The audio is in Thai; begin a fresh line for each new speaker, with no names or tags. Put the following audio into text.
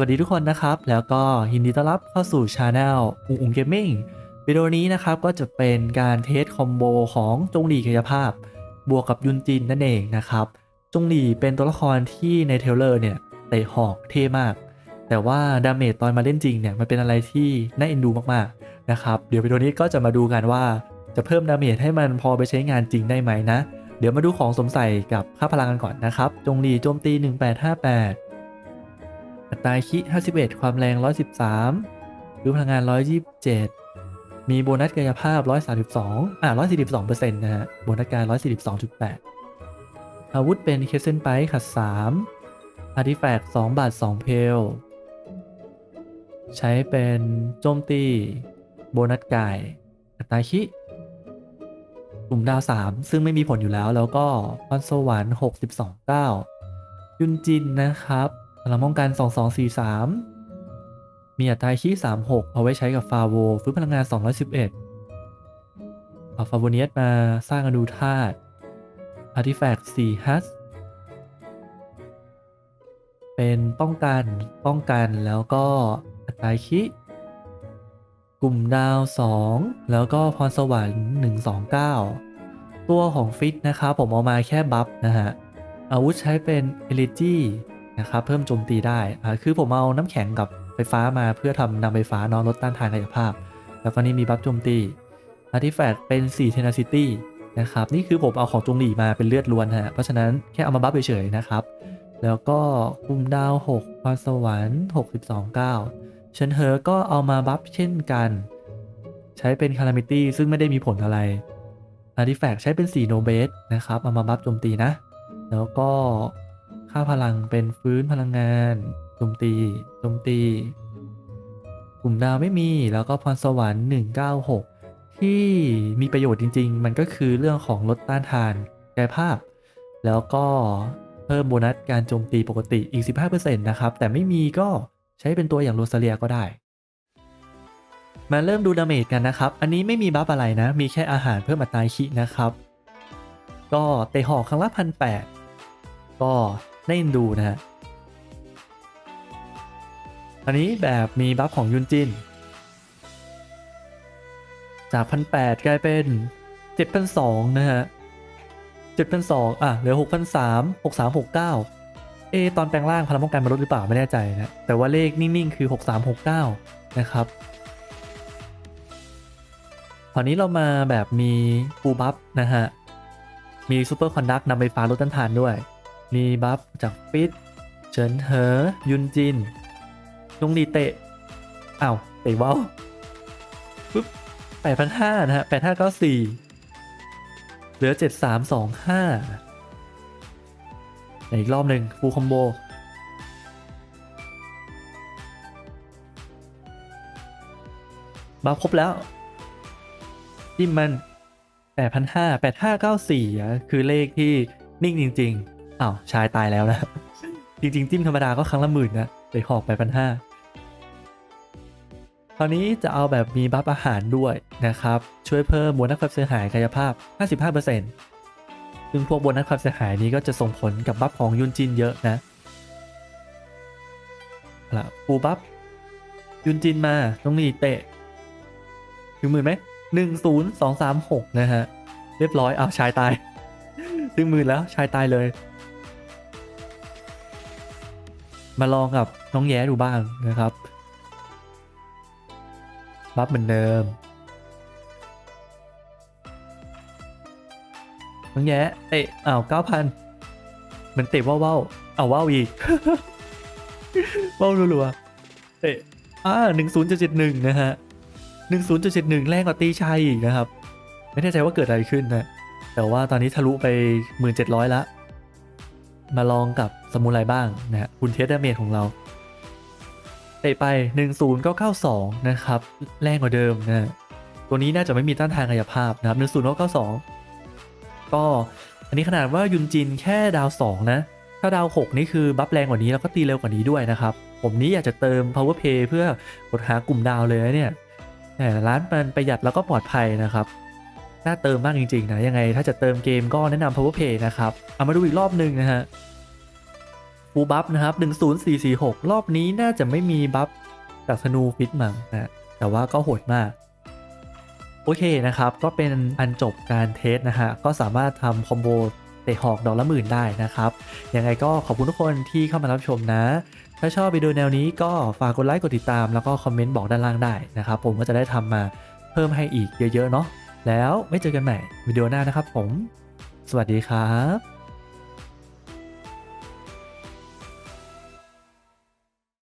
วัสดีทุกคนนะครับ แล้วก็ยินดีต้อนรับเข้าสู่ช anel อุงอุงเกมมิ่งวิดีโอนี้นะครับก็จะเป็นการเทสคอมโบของจงหลีกายภาพ บวกกับยุนจินนั่นเองนะครับ จงหลีเป็นตัวละครที่ในเทเลอร์เนี่ยเตะหอกเท่มาก แต่ว่าดาเมจตอนมาเล่นจริงเนี่ยมันเป็นอะไรที่น่าเอ็นดูมากๆนะครับเดี๋ยววิดีโอนี้ก็จะมาดูกันว่าจะเพิ่มดาเมจให้มันพอไปใช้งานจริงได้ไหมนะ เดี๋ยวมาดูของสมใส่กับค่าพลังกันก่อนนะครับจงหลีโจมตี 1858 อัตราคิ 51 ความแรง 113รือพลังงาน 127 มีโบนัสกายภาพ 132 อ่า142%นะฮะ โบนัสกาย142.8 อาวุธเป็นเคสเซนไปขัด 3อาร์ติแฟกต์2บาท 2 เพล ใช้เป็นโจมตี โบนัสกาย อัตราคิกลุ่มดาว 3 ซึ่งไม่มีผลอยู่แล้วแล้วก็พรสวรรค์ 62 9 ยุนจินนะครับ พลังป้องกัน 2243 มีอัตราคี36 เอาไว้ใช้กับฟาโวฟื้นพลังงาน 211เอาฟาโวเนียสมาสร้างอนูธาตุอาร์ติแฟกต์4ฮัสเป็นป้องกันป้องกันแล้วก็อัตราคิกลุ่มดาว 2 แล้วก็พรสวรรค์ 129 ตัวของฟิตนะครับผมเอามาแค่บัฟนะฮะอาวุธใช้เป็นเอลิจี นะครับเพิ่มโจมตีได้อ่าคือผมเอาน้ำแข็งกับไฟฟ้ามาเพื่อทำนำไฟฟ้านอนลดต้านทานกายภาพ แล้วก็นี่มีบัฟโจมตีอาร์ติแฟกต์เป็น4 tenacity นะครับนี่คือผมเอาของจงหลีมาเป็นเลือดล้วนฮะเพราะฉะนั้นแค่เอามาบัฟเฉยๆนะครับ แล้วก็คุมดาว 6พรสวรรค์62 9เชนเฮอร์ก็เอามาบัฟเช่นกัน ใช้เป็นคารามิตี้ซึ่งไม่ได้มีผลอะไรอาร์ติแฟกต์ใช้เป็น4โนเบสนะครับเอามาบัฟโจมตีนะ แล้วก็ ค่าพลังเป็นฟื้นพลังงานโจมตีโจมตี กลุ่มดาวไม่มีแล้วก็พรสวรรค์ 196 ที่มีประโยชน์จริง ๆ มันก็คือเรื่องของลดต้านทานกายภาพ แล้วก็เพิ่มโบนัสการโจมตีปกติอีก 15%นะครับ แต่ไม่มีก็ใช้เป็นตัวอย่างโรซาเลียก็ได้ มาเริ่มดูดาเมจกันนะครับ อันนี้ไม่มีบัฟอะไรนะ มีแค่อาหารเพิ่มอัตราคินะครับ ก็เตะหอกครั้งละพันแปดก็ น่าเอ็นดูนะฮะอันนี้แบบมีบัฟของยุนจิน จากพันแปดกลายเป็นเจ็ดพันสองนะฮะเจ็ดพันสองอะเหลือหกพันสามหกสามหกเก้าเอตอนแปลงร่างพลังป้องกันมันลดหรือเปล่าไม่แน่ใจนะ แต่ว่าเลขนิ่ง ๆ คือหกสามหกเก้านะครับคราวนี้เรามาแบบมีฟูบัฟนะฮะ มีซูเปอร์คอนดักนำไฟฟ้าลดต้านทานด้วย มีบัฟจากฟิตเฉินเหอ ยุนจินจงดีเตะอ้าวเตะว่าวปุ๊บแปดพันห้านะฮะแปดห้าเก้าสี่เหลือเจ็ดสามสองห้าอีกรอบหนึ่งฟูลคอมโบบัฟครบแล้วจิ้มมัน 8,500 8594อะคือเลขที่นิ่งจริง ๆ อ้าวชายตายแล้วนะ จริงๆ จิ้มธรรมดาก็ครั้งละหมื่นนะเลยหอก8,500คราวนี้จะเอาแบบมีบัฟอาหารด้วยนะครับ ช่วยเพิ่มโบนัสความเสียหายกายภาพ 55%ซึ่งพวกโบนัสความเสียหายนี้ก็จะส่งผลกับบัฟของยุนจินเยอะนะอาละปูบัฟยุนจินมาต้องนี่เตะ ถึงหมื่นไหมหนึ่งศูนย์สองสามหกนะฮะ เรียบร้อยอ้าวชายตาย ถึงหมื่นแล้วชายตายเลย มาลองกับน้องแย้ดูบ้างนะครับ บัฟเหมือนเดิม น้องแย้เตะอ้าวเก้าพันเหมือนเตะว่าวว่าวอ้าวว่าวอีกว่าวรัวๆเตะอ่าหนึ่งศูนย์เจ็ดหนึ่งนะฮะ10.71แรงกว่าตีชัยอีกนะครับ ไม่แน่ใจว่าเกิดอะไรขึ้นนะ แต่ว่าตอนนี้ทะลุไป1700ละ มาลองกับสมุไรบ้างนะฮะคุณเทสดาเมจของเราเตะไป 10992นะครับ แรงกว่าเดิมนะตัวนี้น่าจะไม่มีต้านทานกายภาพนะครับ10992ก็อันนี้ขนาดว่ายุนจินแค่ดาว 2 นะ ถ้าดาว 6 นี่คือบัฟแรงกว่านี้แล้วก็ตีเร็วกว่านี้ด้วยนะครับ ผมนี้อยากจะเติม power play เพื่อกดหากลุ่มดาวเลยเนี่ยแต่ร้านมันประหยัดแล้วก็ปลอดภัยนะครับ น่าเติมมากจริงๆนะยังไงถ้าจะเติมเกมก็แนะนำ Power Play นะครับเอามาดูอีกรอบหนึ่งนะฮะฟูบัฟนะครับ 10446 รอบนี้น่าจะไม่มีบัฟจากธนูฟิตมังนะแต่ว่าก็โหดมาก โอเคนะครับ ก็เป็นอันจบการเทสนะฮะ ก็สามารถทำคอมโบเตะหอกดอกละหมื่นได้นะครับ ยังไงก็ขอบคุณทุกคนที่เข้ามารับชมนะ ถ้าชอบวิดีโอแนวนี้ก็ฝากกดไลค์กดติดตามแล้วก็คอมเมนต์บอกด้านล่างได้นะครับ ผมก็จะได้ทำมาเพิ่มให้อีกเยอะๆเนาะ แล้วไม่เจอกันใหม่วิดีโอหน้านะครับผม สวัสดีครับ